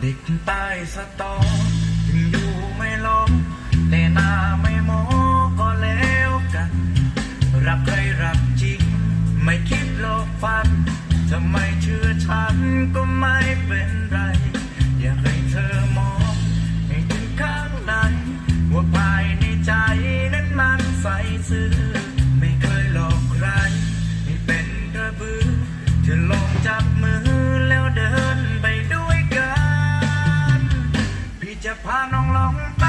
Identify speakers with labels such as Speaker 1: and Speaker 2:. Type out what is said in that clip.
Speaker 1: เด็กใต้สตอถึงอยู่ไม่ลงแต่หน้าไม่โมก็แล้วกัน รับใครรักจริง ไม่คิดหลอกฟันจะไม่เชื่อฉันก็ไม่เป็นไร อยากให้เธอมองให้ถึงข้างในว่าภายในใจนั้นมันใสซื่อ พาน้องลง